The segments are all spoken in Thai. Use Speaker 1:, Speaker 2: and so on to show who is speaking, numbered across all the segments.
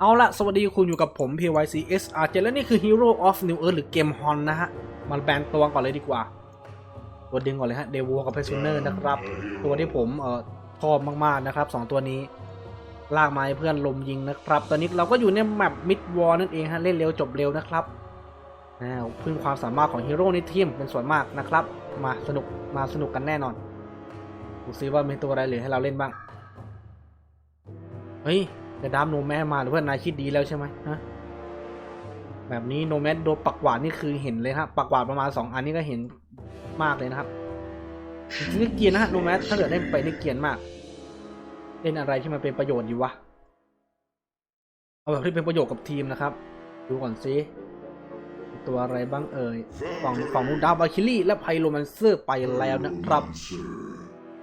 Speaker 1: เอาละสวัสดีคุณอยู่กับผม PYC SR และนี่คือ Hero of New Earth หรือเกมฮอนนะฮะ มันแบนตัวก่อนเลยดีกว่า ตัวดึงก่อนเลยฮะเดวกับเพช u เนอร์นะครับ ตัวที่ผมเอ่อชอบมากๆนะครับสองตัวนี้ ลากไมาให้เพื่อนลมยิงนะครับ ตอนนี้เราก็อยู่ในแมปมิดวอลนั่นเองฮะ เล่นเร็วจบเร็วนะครับอ่าพึ่งความสามารถของฮีโร่ในทีมเป็นส่วนมากนะครับ มาสนุกมาสนุกกันแน่นอนดูซิว่ามีตัวอะไรเหลือให้เราเล่นบ้าง เฮ้ย จะดามโนแมสมาหรือเพื่อนนายคิดดีแล้วใช่ไหมฮะแบบนี้โนแมสโดนปักหวาดนี่คือเห็นเลยครับปักหวาดประมาณสองอันนี้ก็เห็นมากเลยนะครับจริงๆก็เกียนนะฮะโนแมสถ้าเกิดเล่นไปนี่เกียนมากเล่นอะไรที่มันเป็นประโยชน์อยู่วะเอาแบบที่เป็นประโยชน์กับทีมนะครับ ดูก่อนซิตัวอะไรบ้างเอ่ยฝั่งฝั่งนู้นดาวบาคิลี่และไพโรแมนเซอร์ไปแล้วนะครับ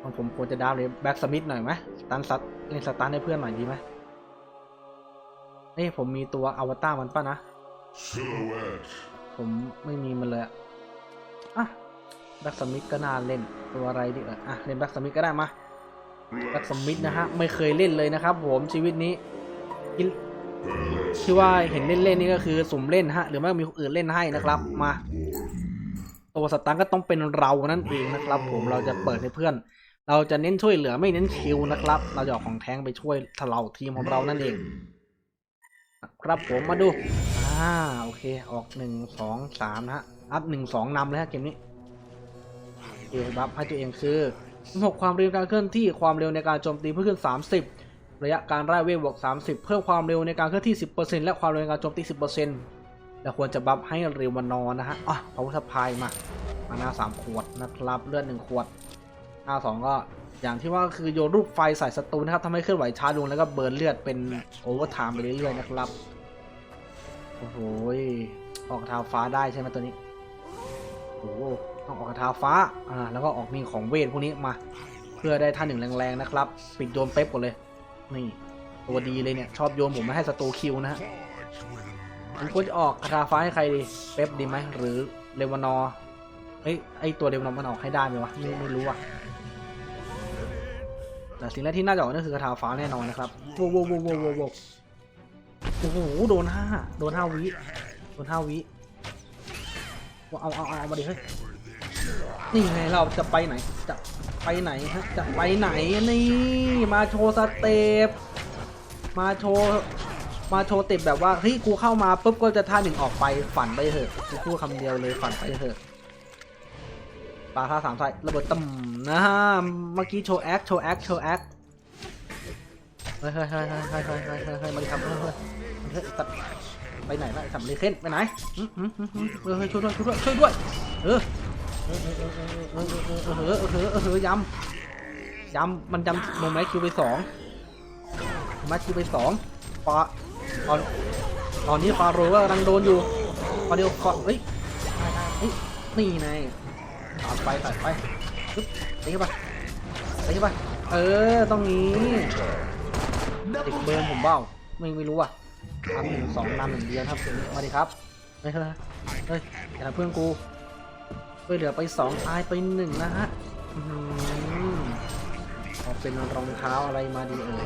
Speaker 1: ของผมควรจะดาวเลยแบ็กสมิธหน่อยไหมสตันซัดเล่นสตันให้เพื่อนหน่อยดีไหม เอ้ยผมมีตัวอวตารมันป่ะนะ
Speaker 2: Silhouette.
Speaker 1: ผมไม่มีมันเลยอะอะแบ็กสมิธก็น่าเล่นตัวอะไรดีเอ่ยอะเล่นแบ็กสมิธก็ได้มาแบ็กสมิธนะฮะไม่เคยเล่นเลยนะครับ ผมชีวิตนี้กินที่ว่าเห็นเล่นๆนี่ก็คือสุ่มเล่นฮะหรือไม่ก็มีคนอื่นเล่นให้นะครับมา ตัวสตันก็ต้องเป็นเรานั่นเองนะครับ ผมเราจะเปิดให้เพื่อน เราจะเน้นช่วยเหลือไม่เน้นคิวนะครับ เราจะเออกของแท้งไปช่วยทะเลาทีมของเรานั่นเอง ครับผมมาดู อ่า โอเค ออกหนึ่งสองสามนะฮะ อัพหนึ่งสองนำเลยฮะเกมนี้เอบัฟให้ตัวเองคือหกความเร็วการเคลื่อนที่ความเร็วในการโจมตีเพิ่มขึ้น 30 ระยะการไล่เวฟบวก 30 เพิ่มความเร็วในการเคลื่อนที่ 10%และความเร็วในการโจมตี 10%แล้วควรจะบัฟให้เร็ววันนอนนะฮะ อะพาวเวอร์สพายมา มาหน้าสามขวดนะครับ เลือดหนึ่งขวดหน้าสองก็อย่างที่ว่าคือโยนรูปไฟใส่ศัตรูนะครับทำให้เคลื่อนไหวช้าลงแล้วก็เบิร์นเลือดเป็นโอเวอร์ไทม์ไปเรื่อยๆนะครับ อ้โหออกกระทาฟ้าได้ใช่ไหมตัวนี้โอ้โหต้องออกกระทาฟ้าอ่าแล้วก็ออกนี่ของเวทพวกนี้มา เพื่อได้ท่าหนึ่งแรงๆนะครับ ปิดโยนเป๊ปก่อนเลยนี่ตัวดีเลยเนี่ยชอบโยนผมไม่ให้ศัตรูคิวนะฮะผมควรจะออกกระทาฟ้าให้ใครดี เป๊ปดีไหมหรือเลวานอเฮ้ยไอตัวเลวานอมันออกให้ได้ไหมวะไม่ไม่รู้อะแต่สิ่งแรกที่น่าจะออกนั่นคือกระทาฟ้าแน่นอนนะครับโว้วโว้โว้โว้โว้ว โอ้โหโดนห้าโดนห้าวิโดนห้าวิเอาเอาเอาเอามาดิเฮ้ยนี่ไงเราจะไปไหนจะไปไหนฮะจะไปไหนนี่มาโชว์สเต็ปมาโชว์มาโชว์ต็ปแบบว่าเฮ้ยกูเข้ามาปุ๊บก็จะท่าหนึ่งออกไปฝันไปเถอะกูพูดคำเดียวเลยฝันไปเถอะปลาท่าสามไซระเบิดต่ำนะฮะเมื่อกี้โชว์แอคโชว์แอคโชว์แอค ฮ้ยเฮ้ยเฮ้ยเฮ้ยเฮ้ยเฮ้ยเฮ้ยเฮ้ยเฮ้ยมาดิครับเฮ้ยเฮ้ยเฮ้ยตัดไปไหนล่ะไอ้สัมเลเคนไปไหนเฮ้ยช่วยด้วยช่วยด้วยช่วยด้วยเออเออเออเออเออเออเออเออเออเออเออเออยำยำมันยำโนแม็คิวไปสองม็กคิวไปสองฟาตอนตอนนี้ฟาโรห์กำลังโดนอยู่ฟาเดียวขอเฮ้ยเฮ้ยนี่ไงตัดไปตัดไปปึ๊บตีเข้าไปตีเข้าไปเออต้องนี้ ติดเบิร์นผมเบ้าไม่ไม่รู้อะทำหนึ่งสองนำหนึ่งเดียวครับมาดิครับเฮ้ยเฮ้ยเฮ้ยอย่าเพื่อนกูช่วยเหลือไปสองตายไปหนึ่งนะฮะอือเอาเป็นรองเท้าอะไรมาดีเอ่ย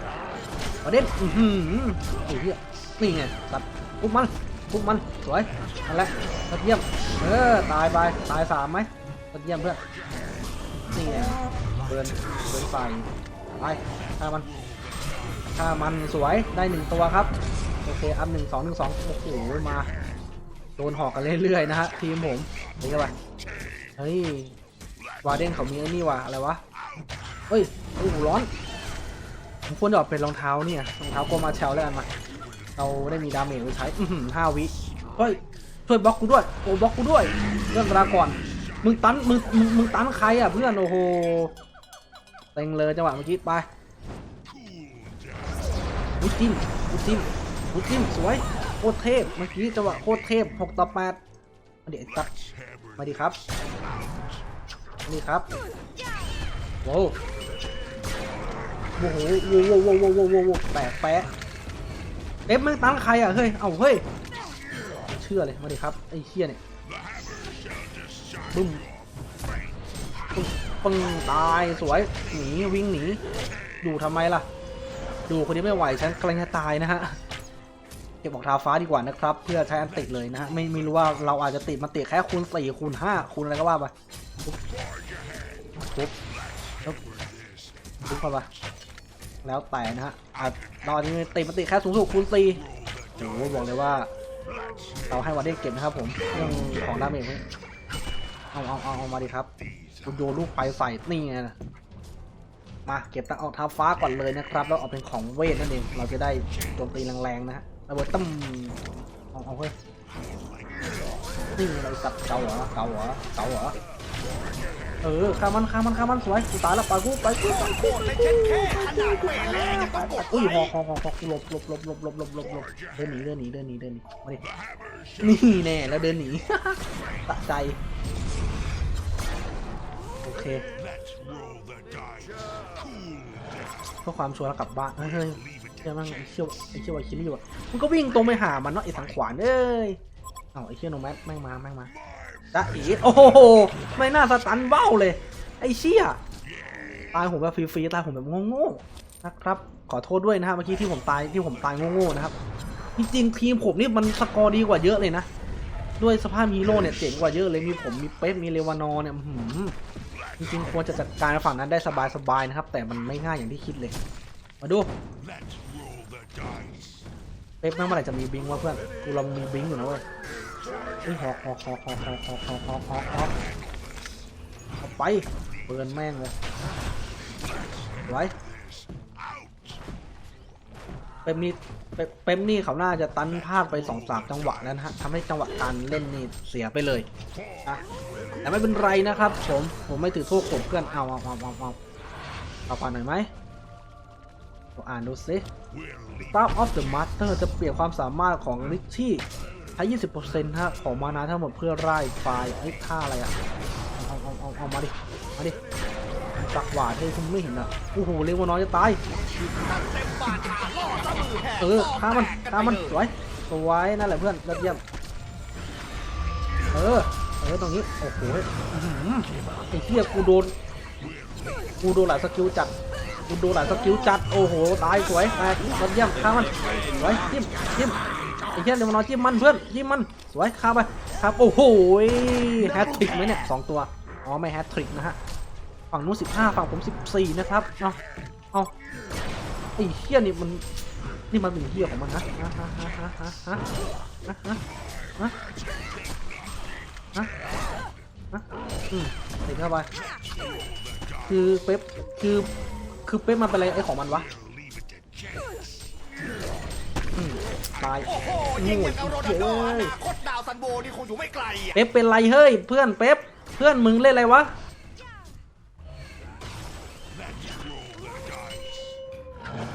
Speaker 1: ประเด็นอือหือไอ้เหี้ยนี่ไงตัดปุ๊บมันปุ๊บมันสวยนั่นแหละยอดเยี่ยมเออตายไปตายสามไหมยอดเยี่ยมเพื่อนนี่ไงเบิร์นเบิร์นไฟไปฆ่ามัน ฆ่ามันสวยได้หนึ่งตัวครับ โอเค อัพหนึ่งสองหนึ่งสองโอ้โหมา โดนหอกกันเรื่อยๆนะฮะทีมผมนี่ก็ไปเฮ้ยวาเดนเขามีไอ้นี่ว่ะอะไรวะเฮ้ยโอ้โหร้อนผมควรจะออกเป็นรองเท้าเนี่ยรองเท้าโกมาเชลแล้วกันมาเราได้มีดาเมจไว้ใช้ห้าวิเฮ้ยช่วยบล็อกกูด้วยโอ้บล็อกกูด้วยเรื่องเวลาก่อนมึงตันมึงมึงมึงตันใครอะเพื่อนโอ้โหเต็งเลยจังหวะเมื่อกี้ไป บุจิ้มบุจิ้มบุจิ้มสวยโคตรเทพเมื่อกี้จังหวะโคตรเทพหกต่อแปดมาดิไอ้ตัดมาดิครับมาดิครับโว้โอ้โหโว้โว้โว้โว้โว้โว้โว้วแปะแปะเอฟมึงตั้งใครอะเฮ้ยเอ้าเฮ้ยเชื่อเลยมาดิครับไอ้เฮียเนี่ยบึ้มปึ้งปึ้งตายสวยหนีวิ่งหนีดูทำไมล่ะ ดูคนนี้ไม่ไหวฉันกำลังจะตายนะฮะเก็บออกท้าฟ้าดีกว่านะครับ เพื่อใช้อันติดเลยนะฮะไม่ไม่รู้ว่าเราอาจจะติดมันติดแค่คูณสี่คูณห้าคูณอะไรก็ว่าไปปุ๊บปุ๊บปุ๊บปุ๊บเข้าไปแล้วแต่นะฮะอาจเราอาจจะติดมันติดแค่สูงสุดคูณสี่โอ้โหบอกเลยว่า เราให้วันได้เก็บนะครับผมเรื่องของดาเมจเอาเอาเอาเอามาดิครับคุณโยนลูกไฟใส่นี่ไงนะ มาเก็บตั้งเอาเท้าฟ้าก่อนเลยนะครับ แล้วเอาเป็นของเวทนั่นเอง เราจะได้โจมตีแรงๆนะฮะระเบิดตั้มเอาเอาเฮ้ยนี่อะไรสับเก่าเหรอเก่าเหรอเก่าเหรอเออฆ่ามันฆ่ามันฆ่ามันสวยกูตายแล้วไปกูไปกูไปกู
Speaker 3: เลยเช่นแค่ขนาดเวทเลยจะต้องกด
Speaker 1: อุ้ยหอกหอหอหอหลบหลบหลบหลบหลบหลบหลบหลบเดินหนีเดินหนีเดินหนีเดินหนีมาดินี่แน่แล้วเดินหนีตะใจโอเค เพื่อความชัวร์แล้วกลับบ้านเฮ้ยเฮ้ยเชื่อมั่งไอ้เชี่ยวไอ้เชี่ยวไอ้คิริวะมันก็วิ่งตรงไปหามันเนาะไอ้สังขวานเอ้ยเอาไอ้เชี่ยโนแมสแม่งมาแม่งมาจ้าอีโอ้โหไม่น่าสตันเบ้าเลย ไอ้เชี่ยตายผมแบบฟรีๆตายผมแบบโง่ๆนะครับขอโทษด้วยนะฮะเมื่อกี้ที่ผมตายที่ผมตายโง่ๆนะครับจริงๆทีมผมนี่มันสกอร์ดีกว่าเยอะเลยนะด้วยสภาพฮีโร่เนี่ยเจ๋งกว่าเยอะเลยมีผมมีเป๊ปมีเลวานอเนี่ยหือ จริงๆควรจะจัดการฝั่งนั้นได้สบายๆนะครับ แต่มันไม่ง่ายอย่างที่คิดเลย มาดูเป๊ปแม่งเมื่อไหร่จะมีบิงวะเพื่อนกูลองมีบิงอยู่นะเว้ยเฮ้ยหอกหอกหอกหอกหอกหอกหอกหอกหอกหอกเอาไปเบิร์นแม่งเลยไว้เป๊ปนี่เป๊ปเป๊ปนี่เขาน่าจะตันพลาดไปสองสามจังหวะแล้วนะฮะทำให้จังหวะการเล่นนี่เสียไปเลยนะ แต่ไม่เป็นไรนะครับ ผมผมไม่ถือโทษผมเพื่อนเอาเอาเอาเอาเอาเอาผ่านหน่อยไหมอ่านดูสิ Star of the Master จะเปลี่ยนความสามารถของลิชชี่ใช้20%ฮะของมานาทั้งหมดเพื่อไล่ไฟไอ้ท่าอะไรอะเอาเอาเอาเอามาดิมาดิตักหวาดให้คุณไม่เห็นอะโอ้โหเร็วกว่าน้อยจะตาย
Speaker 3: เออ
Speaker 1: ฆ่ามันฆ่ามันสวยสวยนั่นแหละเพื่อนยอดเยี่ยมเออ ออตรงนี้ โอ้โหไอ้เหี้ยกูโดน กูโดนหลายสกิลจัด กูโดนหลายสกิลจัด โอ้โห ตายสวยไปยอดเยี่ยมฆ่ามันสวยจิ้มจิ้มไอ้เหี้ยเดี๋ยวมานอนจิ้มมันเพื่อน จิ้มมัน สวยฆ่าไป ครับ โอ้โห แฮตทริกไหมเนี่ยสองตัว อ๋อ ไม่แฮตทริกนะฮะ ฝั่งนู้นสิบห้าฝั่งผมสิบสี่นะครับ เอาเอาไอ้เหี้ยนี่มันนี่มันเป็นเหี้ยของมันนะฮะฮะฮะฮะฮะฮะ ฮะฮะฮะฮะฮะอืมติดเข้าไปคือเป๊ปคือคือเป๊ปมันเป็นอะไรไอ้ของมันวะอืมตาย
Speaker 3: โอ้โหยิงอย่างเอาโรนัลโดอนาคตดาวซันโบนี่คงอยู่ไม่ไกลอะ
Speaker 1: เป๊ปเป็นไรเฮ้ยเพื่อนเป๊ปเพื่อนมึงเล่นอะไรวะ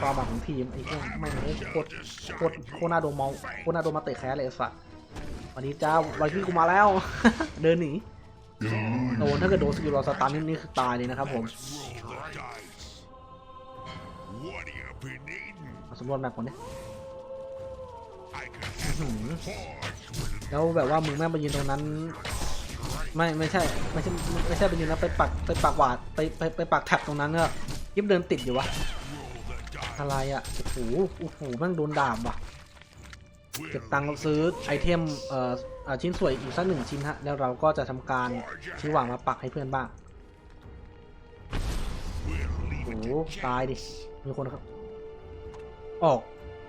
Speaker 1: ความหวังของทีมไอ้เหี้ยไม่งเลยโคตรโคตรโคตรน่าโดนเมาโคตรน่าโดนมาเตะแคสเลยไอ้สัสวั วันนี้จ้าวันที่กูมาแล้ว เดินหนีโดนถ้าเกิดโดนสกิลรอสตันนี่นี่คือตายเลยนะครับผมมาสำรวจแมปก่อนเนี่ยแล้วแบบว่ามึงแม่ไปยืนตรงนั้น ไม่ไม่ใช่ไม่ใช่ไม่ใช่ไปยืนนะไปปักไปปักหวาดไปไปไปปักแท็บตรงนั้นก็ยิบเดินติดอยู่วะอะไรอะโอ้โหโอ้โหแม่งโดนดาบว่ะ เก็บตังค์เราซื้อไอเทมเอ่อชิ้นสวยอีกสักหนึ่งชิ้นฮะ แล้วเราก็จะทำการซื้หว่างมาปักให้เพื่อนบ้างโอ้ตายดิ มีคนครับ ออก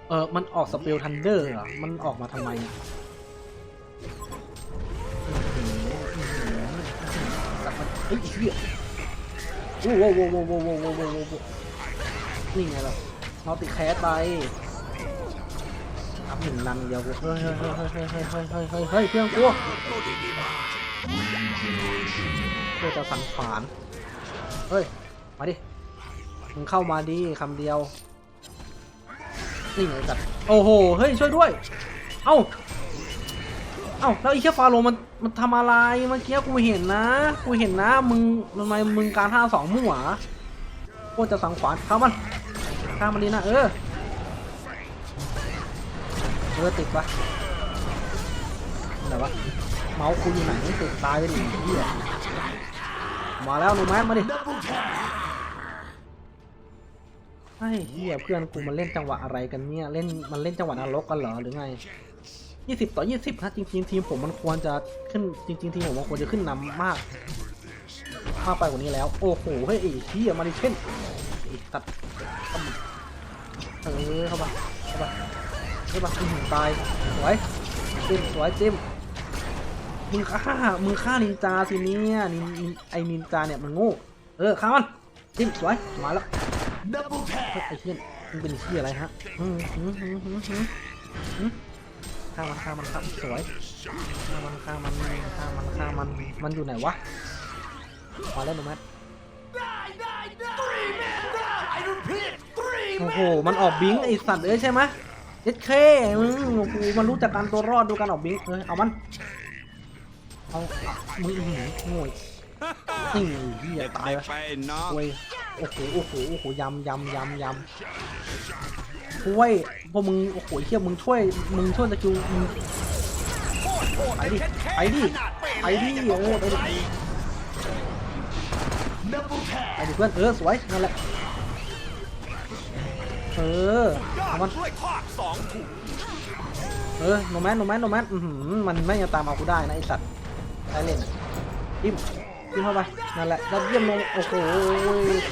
Speaker 1: เออมันออกสเปลทันเดอร์เหรอ มันออกมาทำไมเนี่ยสักมันเฮ้เหี้ยโอ้โหโอ้โหโอ้โหโอ้โหโอ้โหนี่ไงล่ะเราติดแคสไป อัพหนึ่งนันเดียวกูเฮ้ยเฮ้ยเฮ้ยเฮ้ยเฮ้ยเฮ้ยเฮ้ยเฮ้ยเฮ้ยเพื่อนกูเพื่อจะสังขารเฮ้ย มาดิ มึงเข้ามาดิคำเดียว นี่ไงจัดโอ้โห เฮ้ย ช่วยด้วย เอ้า เอ้า แล้วไอ้แค่ฟาโรมัน มันทำอะไร เมื่อกี้กูเห็นนะ กูเห็นนะ มึงทำไมมึงการท่าสองมั่วโคตรจะสังขวานเข้ามันข้ามันดีนะ เออ ออติดปะไหนวะเมาส์กูอยู่ไหนติดตายไปดิเหี้ยมาแล้วหนูแมสมาดิฮไอ้เหี้ยเพื่อนกูมันเล่นจังหวะอะไรกันเนี่ยเล่นมันเล่นจังหวะนรกกันเหรอหรือไงยี่สิบต่อยี่สิบนะจริงๆทีมผมมันควรจะขึ้นจริงๆทีมผมมันควรจะขึ้นนำมากมากไปกว่านี้แล้ว โอ้โหเฮ้ยไอ้เหี้ยมาดิเช่นตัดเออเข้ามาเข้ามา ข้ามาอื้อหือตายสวยจิ้มสวยจิ้มมึงฆ่ามึงฆ่านินจาสิเนี่ยนินนินไอ้นินจาเนี่ยมันโง่เออฆ่ามันจิ้มสวยมาแล้ว
Speaker 3: ดับเบิลแท
Speaker 1: เฮ้ยไอ้เหี้ยมึงเป็นเหี้ยอะไรฮะอืมหืมหืมหืมหืมหืมฆ่ามันฆ่ามันฆ่ามันสวยฆ่ามันฆ่ามันฆ่ามันฆ่ามันมันอยู่ไหนวะมาแล้วหนูแมท
Speaker 3: ได้ได้ได้ three man down I repeat three
Speaker 1: โอ้
Speaker 3: man
Speaker 1: โหมันออกบิงค์ไอสัตว์เอ้ยใช่ไหม เย็ดเคมึงโอ้โหมันรู้จักการตัวรอดดูการออกบิงค์เอ้ยเอามันเอามึงอื้อหือโง่ยนี่เหี้ยตายไป
Speaker 4: ไปน้อง
Speaker 1: โอ้ยโอ้โหโอ้โหโอ้โหยำยำยำยำช่วยพวกมึงโอ้โหเฮียมึงช่วยมึงช่วยสกิลมึง
Speaker 3: โคตรโหด
Speaker 1: ไปดิ
Speaker 3: แค่แค่
Speaker 1: ไปดิ
Speaker 3: ขนาดเป
Speaker 1: ไปดิ
Speaker 3: ยัง
Speaker 1: เอ
Speaker 3: ต้องโห
Speaker 1: อ
Speaker 3: ด
Speaker 1: ไปดิ
Speaker 3: ดับเบิลแท
Speaker 1: ไปดิเพื่อนเออสวยนั่นแหละ เออ
Speaker 3: ยอ
Speaker 1: เอา
Speaker 3: ด
Speaker 1: มัน
Speaker 3: ด้วยทอดสองถุง
Speaker 1: เออโนแมนโนแมนโนแมนมันไม่ยังตามเอากูได้นะไอสัตว์ได้เล่นจิ้มจิ้มเข้าไปนั่นแหละยอดเยี่ยมลงโอ้โห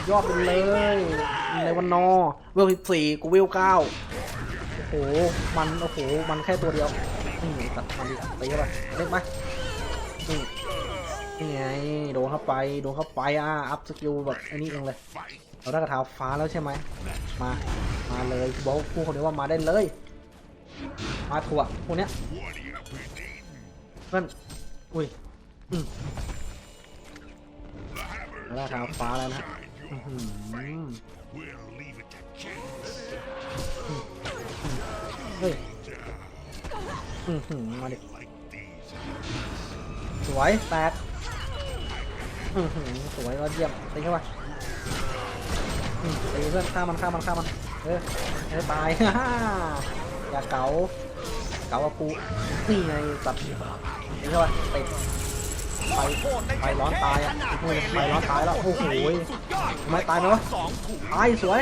Speaker 1: ยอดไปเลยในวันนอเวลสิบสี่กูเวลเก้าโอ้โหมันโอ้โหมันแค่ตัวเดียวนี่ตัดมันดีตีเข้าไปเล็กไหมนี่นี่ไงโดนเข้าไปโดนเข้าไปอะอัพสกิลแบบอ้นี่เองเลย เราได้กระถาฟ้าแล้วใช่ไหมมา มาเลยบอกพูดคนเดียวว่ามาได้เลย มาถั่วพวกเนี้ยเพื่อนอุ้ยอืมเราได้กระถาฟ้าแล้วนะอื้อหือ
Speaker 2: We'll leave it to chance.
Speaker 1: เฮ้ยอือหือมาดิ
Speaker 2: Like these.
Speaker 1: สวยแตกอือหือสวยยอดเยี่ยมตีเข้าไปอืม ตีเพื่อนฆ่ามันฆ่ามันฆ่ามัน เออให้ตายฮ่าอย่าเก๋า เก๋ากับกูนี่ไงสัตว์ตีเข้าไปเตะไป
Speaker 3: โหดใน
Speaker 1: ไปร้อนตายอะ
Speaker 3: ขนาด
Speaker 1: โอ้ยไปร้อนตายแล้ว โอ้โห
Speaker 3: สุดยอด
Speaker 1: ทำไมตายไหมวะ
Speaker 3: สองถุง
Speaker 1: ตายสวย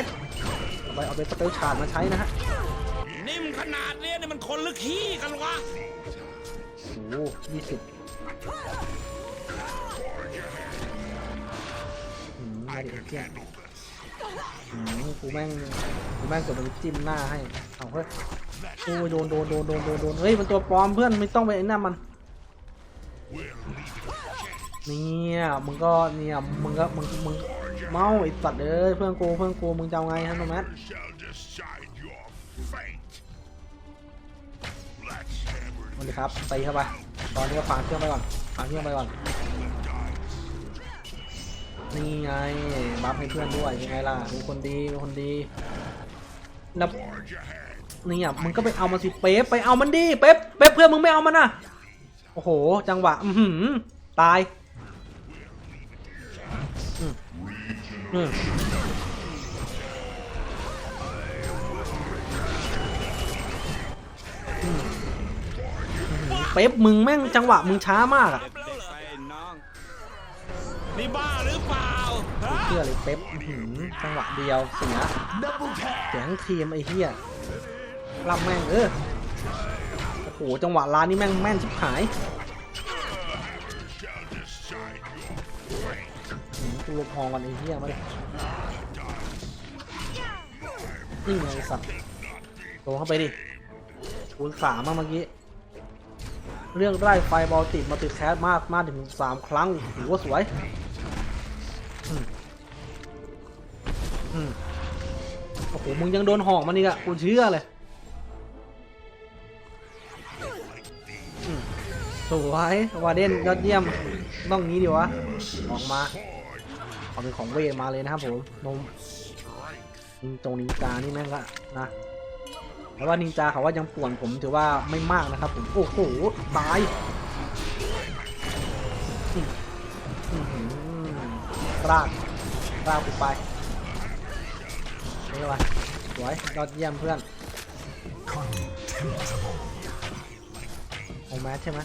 Speaker 1: เอาไปเอาไปสเปลชาร์ดมาใช้นะฮะ
Speaker 4: นิ่มขนาดเนี้ยนี่มันคนหรือขี้กันวะ
Speaker 1: โอ้โหยี่สิบอืมมาดิเที่ยงอืม กูแม่งกูแม่งเกิดมันจิ้มหน้าให้เอาเฮ้ยโอ้ยโดนโดนโดนโดนโดนโดนเฮ้ยมันตัวปลอมเพื่อนไม่ต้องไปไอ้นั่นมันเนี่ยมึงก็เนี่ยมึงก็มึงมึงเมาไอ้สัตว์เอ้ยเพื่อนกูเพื่อนกูมึงจะเอาไงฮะน้องแมท
Speaker 2: Shall decide your fate. Let's hammer
Speaker 1: สวัสดีครับตีเข้าไปตอนนี้ก็ฝางเครื่องไปก่อนฝางเครื่องไปก่อน นี่ไงบัฟให้เพื่อนด้วยยังไงล่ะเป็นคนดีเป็นคนดีแล้ว
Speaker 2: Charge ahead.
Speaker 1: เนี่ยมึงก็ไปเอามาสิเป๊ปไปเอามันดิเป๊ปเป๊ปเพื่อนมึงไม่เอามันน่ะโอ้โห จังหวะอือหือตายอืมเป๊ปมึงแม่งจังหวะมึงช้ามากอะ
Speaker 4: นี่บ้าหรือเชื่
Speaker 1: อเลยเป๊ปจังหวะเดียวเสีย
Speaker 3: เสี
Speaker 1: ยทั้งทีมไอ้เหี้ยรับแม่งเออโอ้โหจังหวะร้านนี้แม่งแม่นชิบหาย
Speaker 2: Shall decide your fate.
Speaker 1: อืมกูลบพองกันไอ้เหี้ยมาเลยนี่ไงไอสัตว์โดนเข้าไปดิคูณสามมาเมื่อกี้ เรื่องได้ไฟบอลติดมาติดแคสมากมากถึงสามครั้งถือว่าสวย อ้มึงยังโดนหอกมันอีกอะกูเชื่อเลยสวยวาเดนยอดเยี่ยมต้องงี้ดิวะออกมาเอาเป็นของเวทมาเลยนะครับผมนมนิงจงนินจานี่แม่งก็นะแต่ว่านินจาเขาว่ายังป่วนผมถือว่าไม่มากนะครับผมโอ้โหตายรากรากกูไป นี่วะสวยยอดเยี่ยมเพื่อนโอแมสใช่ไหม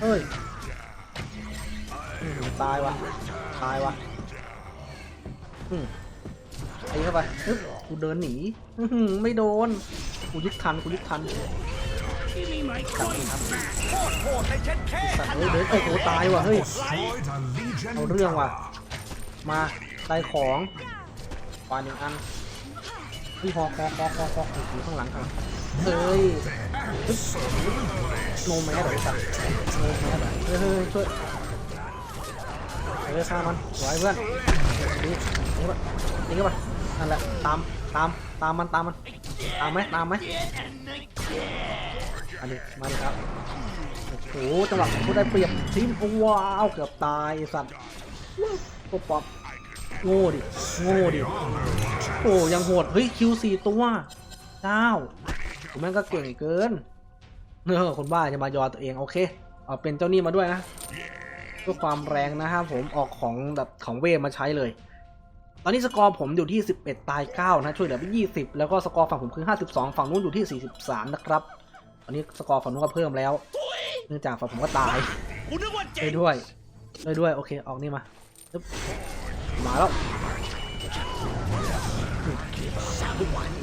Speaker 1: เอ้ยตายว่ะตายว่ะอืมไอ้เข้าไปฮึบกูเดินหนีไม่โดนกูยึดทันกูยึดทัน
Speaker 3: โคตรโหดเลยเช็ดแค่
Speaker 1: สัตว์เฮ้ยเดินโอ้โหตายว่ะเฮ้ยเอาเรื่องว่ะมาได้ของ ปาหนึ่งอันพี่ฮอคอคอคอคออยู่ข้างหลังครับเฮ้ยโนมแมสเหรอสัตว์โนมแมสเหรอเฮ้ยเฮ้ยช่วยเฮ้ยฆ่ามันไว้เพื่อนนี่นี่ก็นี่ก็ไปนั่นแหละตามตามตามมันตามมันตามไหมตามไหมอันนี้มาเลยครับโอ้โหจังหวะผมได้เปรียบทีมว้าวเกือบตายสัตว์พวป๊อป โง่ดิโง่ดิโอ้ยังโหดเฮ้ยคิวสี่ตัวเจ้าผมแม่งก็เก่งเกินเนอคนบ้าจะมายอตัวเองโอเคเอาเป็นเจ้านี่มาด้วยนะเพื่อความแรงนะครับผมออกของแบบของเวทมาใช้เลย ตอนนี้สกอร์ผมอยู่ที่ 11 ตาย 9 นะช่วยเหลือไป 20 แล้วก็สกอร์ฝั่งผมคือ 52 ฝั่งนู้นอยู่ที่ 43 นะครับตอนนี้สกอร์ฝั่งนู้นก็เพิ่มแล้วเนื่องจากฝั่งผมก็ตาย
Speaker 4: กูนึกว่า
Speaker 1: ช่
Speaker 4: เจ๋
Speaker 1: วย
Speaker 4: ง
Speaker 1: ด้วยช่วยด้วยโอเคออกนี่มาปึ๊บ มาแล้ว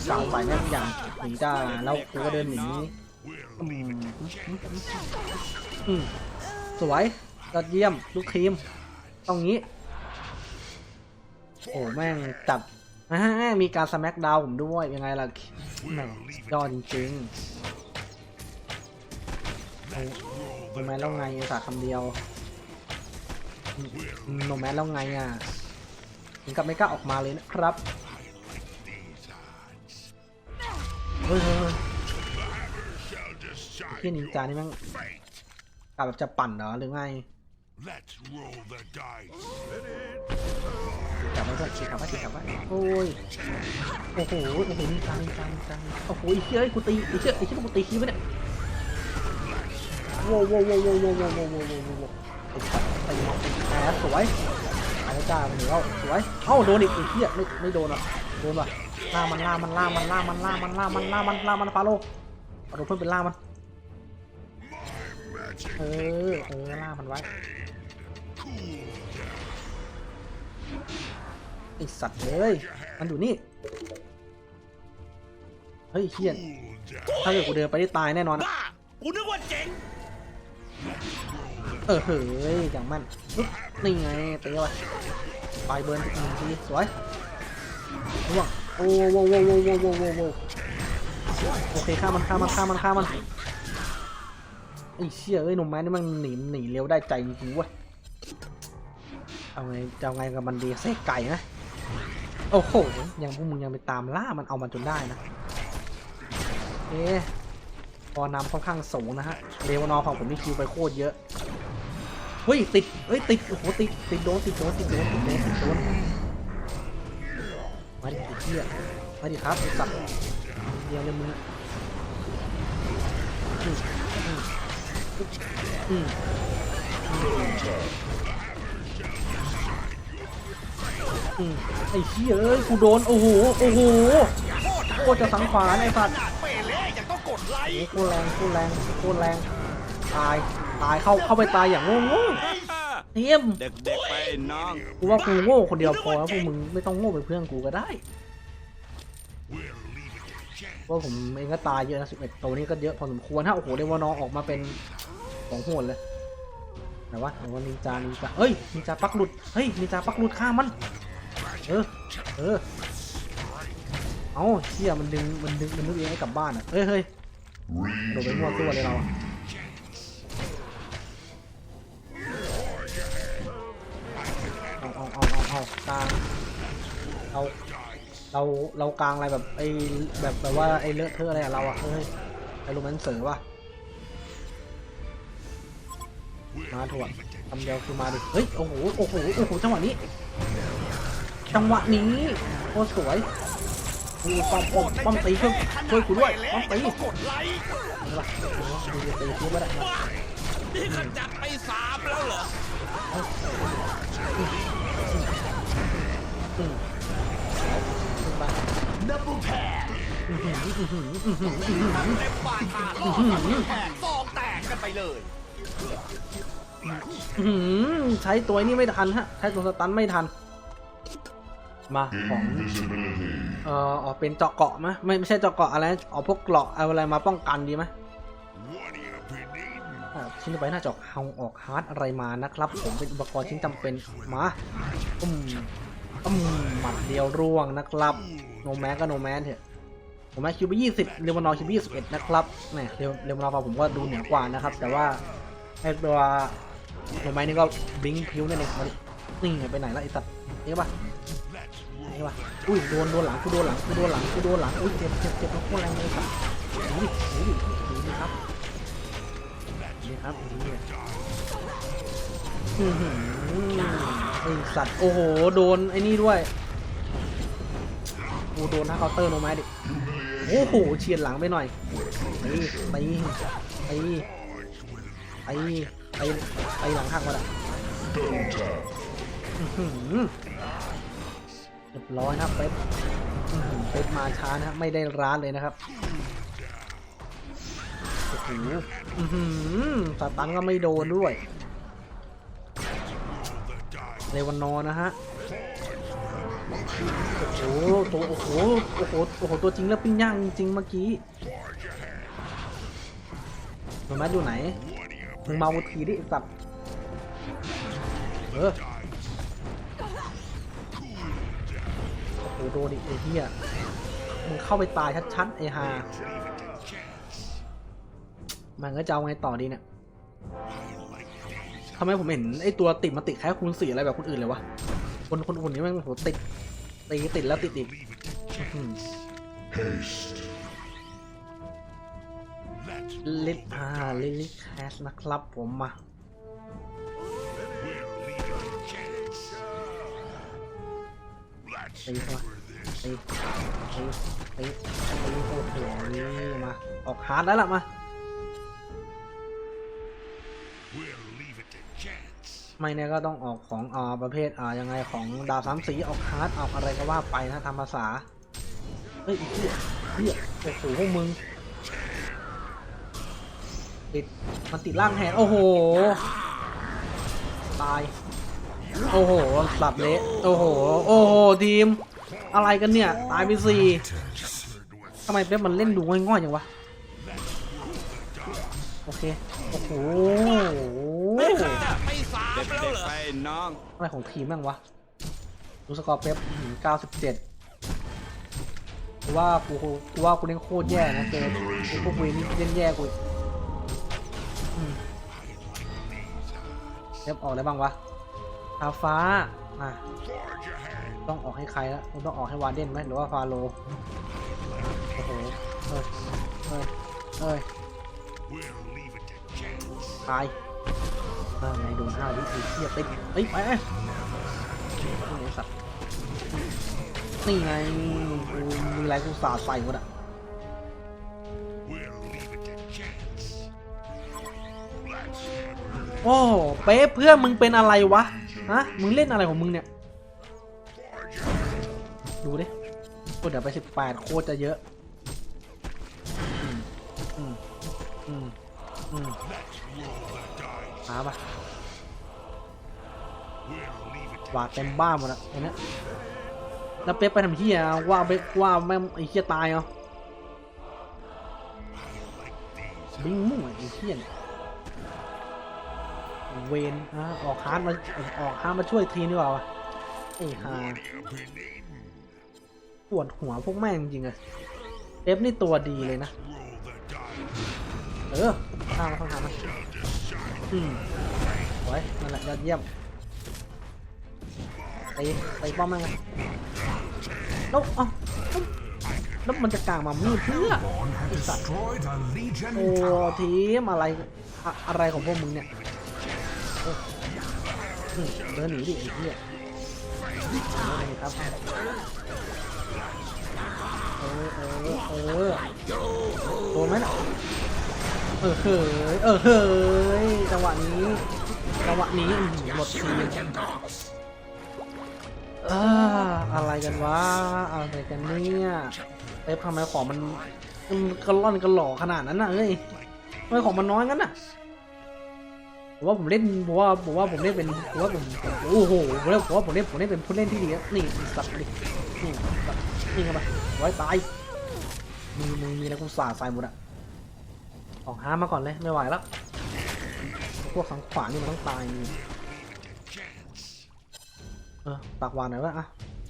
Speaker 1: สาวไปแม่งอย่างหนีได้แล้วกูก็เดินหนีสวยยอดเยี่ยม ลูกทีมต้องงี้ โอ้แม่งจัดมีการสแมกดาวผมด้วย ยังไงล่ะแม่ยอดจริงๆโนแมนแล้วไงสาคำเดียวโนแมนแล้วไงอะ ถึงกับไม่กล้าออกมาเลยนะครับเฮ้ยเฮ้ยเฮ้ย
Speaker 2: shall decide
Speaker 1: พี่นินจานี่แม่งกะแบบจะปั่นเหรอหรือไง
Speaker 2: Let's roll the dice.
Speaker 1: กลับมาเพื่อนกลับมากลับมาโอ้ยโอ้โหโอ้โหนินจานินจานินจาโอ้โหไอ้เหี้ยไอ้กูตีไอ้เหี้ยไอ้เหี้ยกูตีขี้ไปเนี่ยโว้วโว้วโว้วโว้วโว้วโว้วโว้วโว้วโว้วโว้วโว้วไอ้สัตว์ตีมาตีแอสสวยไอ้ จ้ามันเหนียวสวยเอ้าโดนอีกไอ้เหี้ยไม่ไม่โดนอะโดนว่ะล่ามันล่ามันล่ามันล่ามันล่ามันล่ามันล่ามันล่ามันฟาโลฟาโลเพิ่มเป็นล่ามันเออเออล่ามันไว้ไอสัตว์เลยมันอยู่นี่เฮ้ยเฮียน
Speaker 2: Cool down.
Speaker 1: ถ้าเกิดกูเดินไปได้ตายแน่นอนอะ
Speaker 4: บ้ากูนึกว่าเจ๋ง
Speaker 1: เออเฮ้ยอย่างมันปึ๊บ นี่ไงเตะไปไปเบิร์นอีกหนึ่งทีสวยร่วงโอ้โหโว้โว้โว้โว้โว้โว้โว้โอเคฆ่ามันฆ่ามันฆ่ามันฆ่ามันไอ้เชี่ยเอ้ยหนุ่มไม้นี่มันหนีหนีเร็วได้ใจจริงๆเว้ยเอาไงจะเอาไงกับมันดีเสกไก่นะโอ้โหยังพวกมึงยังไปตามล่ามันเอามันจนได้นะเอ๊พอนำค่อนข้างสูงนะฮะเรวนอของผมนี่คิวไปโคตรเยอะ เฮ้ยติดเฮ้ยติดโอ้โหติดติดโดนติดโดนติดโดนติดโดนติดโดนมาดิไอ้เหี้ยมาดิครับสัตว์เดียวเลยมึงอืมอืมอืมอืมไอ้เหี้ยเอ้ยกูโดนโอ้โหโอ้โหโคตรจะสังขวานไอ้สัตว์โอ้โหโคตรแรงโคตรแรงโคตรแรงตาย ตายเข้าเข้าไปตายอย่างโง่ๆเทียม
Speaker 4: เด็กๆไปน้อง
Speaker 1: กูว่ากูโง่คนเดียวพอแล้วพวกมึงไม่ต้องโง่เป็นเพื่อนกูก็ได้
Speaker 2: We'll leave it to chance.
Speaker 1: เพราะผมเองก็ตายเยอะนะ11ตัวนี้ก็เยอะพอสมควรถ้าโอ้โหเดวานอออกมาเป็นของโหดเลยแต่ว่าแต่ว่านินจานินจาเอ้ยนินจาปักหลุดเฮ้ยนินจาปักหลุดฆ่ามันเออเออเอาเชี่ยมันดึงมันดึงมันนึกเองให้กลับบ้านอะเฮ้ยเฮ้ยโดนไปมั่วตัวเลยเราอะ เอาเราเรากลางอะไรแบบไอ้แบบแบบว่าไอ้เลอะเทอะอะไรอะเราอะเฮ้ยไอ้รแมนเสอร์วะมาถ่วงคำเดียวคือมาดิเฮ้ยโอ้โหโอ้โหโอ้โหจังหวะนี้จังหวะนี้โคตรสวยดูป้อมป้อมป้อมตีช่วยช่วยกูด้วยป้อมตี
Speaker 3: ยังต้องกดไลค์
Speaker 1: ใช่ปะดูดิตีช่วยไม่ได้นี่
Speaker 4: ขจัดไปสามแล้วเหรอ
Speaker 3: เต็มบาทขาล่อแตกซองแตกกันไปเลย
Speaker 1: อื้อหือใช้ตัวนี้ไม่ทันฮะ ใช้ตัวสตันไม่ทัน มาของ เอ่อออกเป็นเจาะเกาะไหมไม่ไม่ใช่เจาะเกาะอะไรออกพวกเกราะเอาอะไรมาป้องกันดีไหม
Speaker 2: ย
Speaker 1: อ่าชิ้นต่อไปน่าจะออกเฮาออกฮาร์ดอะไรมานะครับ ผมเป็นอุปกรณ์ชิ้นจำเป็นมาอืมอืมหมัดเดียวร่วงนะครับ โนแมนก็โนแมนเถอะ โนแมนคิวไปยี่สิบเรวานอร์คิวไปยี่สิบเอ็ดนะครับแหมเรวเรวานอร์ผมก็ดูเหนือกว่านะครับ แต่ว่าไอตัวโนแมนนี่ก็บิงค์พิ้วนั่นเองมาดินี่ไปไหนละไอสัตว์นี่ปะ
Speaker 2: Let's
Speaker 1: นี่ปะอุ้ยโดนโดนหลังกูโดนหลังกูโดนหลังกูโดนหลังอุ้ยเจ็บเจ็บเจ็บโคตรแรงเลยสัตว์ดูดิดูดิดูดิครับนี่ครับนี่อื้อไอสัตว์โอ้โหโดนไอ้นี่ด้วยกูโดนท่าเคาน์เตอร์โนแมดิ โอ้โหเฉียดหลังไปหน่อยตีตีตีตีตีตีหลังหักมาละอื้เรียบร้อยนะเป๊ปเป๊ปมาช้านะครับไม่ได้ร้านเลยนะครับโอ้โหอื้อหือสตันก็ไม่โดนด้วยเลวันนอร์นะฮะ โอ้โหตัวโอ้โหโอ้โหโอ้โหตัวจริงแล้วปิ้งย่างจริงเมื่อกี้โนแมทอยู่ไหนมึงเมาทีดิสัตว์เออโอ้โหโดนดิไอ้เหี้ยมึงเข้าไปตายชัดๆไอ้ฮามันก็จะเอาไงต่อดีเนี่ยทำไมผมเห็นไอ้ตัวติดมาติดแค่คูณสี่อะไรแบบคนอื่นเลยวะ คนคนอื่นนี่แมันโหติดตีติดแล้วติดอีกลิทอาลิลิแคสนะครับผมมาตีมาตีตีตีตีโอ้โหมาออกฮาร์ดแล้วล่ะมา ไม่เนี่ยก็ต้องออกของอ่าประเภทอ่ายังไงของดาวสามสีออกฮาร์ดออกอะไรก็ว่าไปนะทำภาษาเฮ้ยเหี้ยเหี้ยโอ้โหพวกมึงติดมันติดร่างแหนโอ้โหตายโอ้โหหลับเละโอ้โหโอ้โหทีม อะไรกันเนี่ยตายไปสี่ทำไมเป๊ปมันเล่นดูง่อยๆอย่างวะโอเคโอ้โห
Speaker 4: ไม่ค่ะไม่สามแล้วเหรอ ไปน้อง
Speaker 1: อะไรของทีมบ้างวะดูสกอร์เป๊ปเก้าสิบเจ็ดกูว่ากูกูว่ากูเล่นโคตรแย่นะเจอกูพวกเวนี่เล่นแย่กูเป๊ปออกอะไรบ้างวะทาฟ้าอะต้องออกให้ใครละคุณต้องออกให้วาเดนไหมหรือว่าฟาโลโอ้โหเอ้ยเอ้ยเอ้ยตาย อ่าไงโดนห้าวิไอ้เทียติดเฮ้ยไปไอ้สัตว์นี่ไงกูมีอะไรกูสาดใส่หมดอะโอ้เป๊ะเพื่อนมึงเป็นอะไรวะฮะมึงเล่นอะไรของมึงเนี่ยดูดิโอ้เดี๋ยวไปสิบแปดโคตรจะเยอะอืมอืมอืมอืมหาปะ
Speaker 2: We'll leave it to
Speaker 1: วาเต็มบ้านหมดอะตรงเนี้ยแล้วเป๊ปไปทำเฮียว่าไปว่าแม่ไอ้เฮียตายเหรอบิงมุ่งไอ้เฮียเนี่ยเวนอะออกฮาร์ดมาออกฮาร์ดมาช่วยทีมดีกว่าวะไอ้ฮาปวดหัวพวกแม่งจริงๆเลยเอฟนี่ตัวดีเลยนะ เออข้ามมาข้าทางมาอืมไว้นั่นแหละยอดเยี่ยม ไปไปป้อมแม่งเลยแล้วเอ้าแล้วแล้วมันจะกลางมามีดเพื่อไอ้สัตว์
Speaker 3: Destroyed a legion
Speaker 1: โอ้ทีมอะไรอะอะไรของพวกมึงเนี่ยโอ้อืมเดินหนีดิไอ้เหี้ยเดินหนีครับเออเออเออโดนไหมน่ะเออเฮ้ยเออเฮ้ยจังหวะนี้จังหวะนี้อื้อหือหมดทีม เอออะไรกันวะอะไรกันเนี่ยเอ๊ะทำไมของมันกระล่อนกระหล่อขนาดนั้นน่ะเอ้ยทำไมของมันน้อยงั้นน่ะผมว่าผมเล่นผมว่าผมว่าผมเล่นเป็นผมว่าผมโอ้โหผมว่าผมว่าผมเล่นผมเล่นเป็นผู้เล่นที่ดีนี่สัตว์ดินี่สัตว์นี่เข้าไปไว้ตายมีมึงมีอะไรกูสาดใส่หมดอะออกห้ามมาก่อนเลยไม่ไหวแล้วพวกขังขวานนี่มันต้องตายจริง
Speaker 2: Chance.
Speaker 1: เออปากหวานหน่อยวะอะ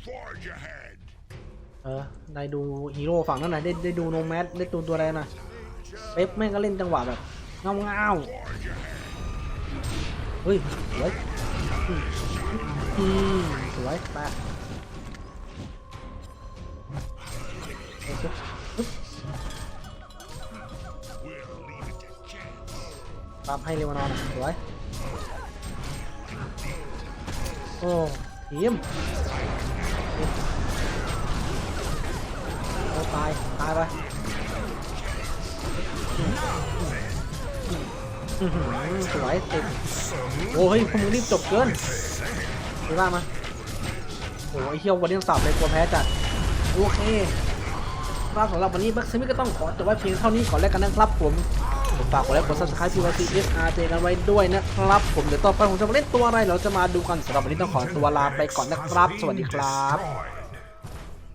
Speaker 2: Forge ahead.
Speaker 1: เออได้ดูฮีโร่ฝั่งนั้นหน่อยได้ได้ดูโนแมสได้ตัวตัวอะไรนะเป๊ปแม่งก็เล่นจังหวะแบบเงาเงาๆเฮ้ยสวยอืมอืมสวยแปะโอเคปึ๊บ
Speaker 2: We'll leave it to chance.
Speaker 1: ตามให้เรวานอนอะสวยโอ้ ทีมโอ้ตาย ตายไปสวยติดโอ้ยพวกมึงรีบจบเกินไปว่ามาโอ้ยเฮียววันนี้ต้องสับเลยกลัวแพ้จัด โอเคสำหรับวันนี้บ็กซิมิก็ต้องขอจบไว้เพียงเท่านี้ก่อนแล้วกันนะครับผม ฝากกดไลค์กด subscribe ที่วัซีเอสอาร์เจกันไว้ด้วยนะครับ ผมเดี๋ยวต่อไปผมจะมาเล่นตัวอะไรเราจะมาดูกันสำหรับวันนี้ต้องขอตัวลาไปก่อนนะครับ สวัสดีครับ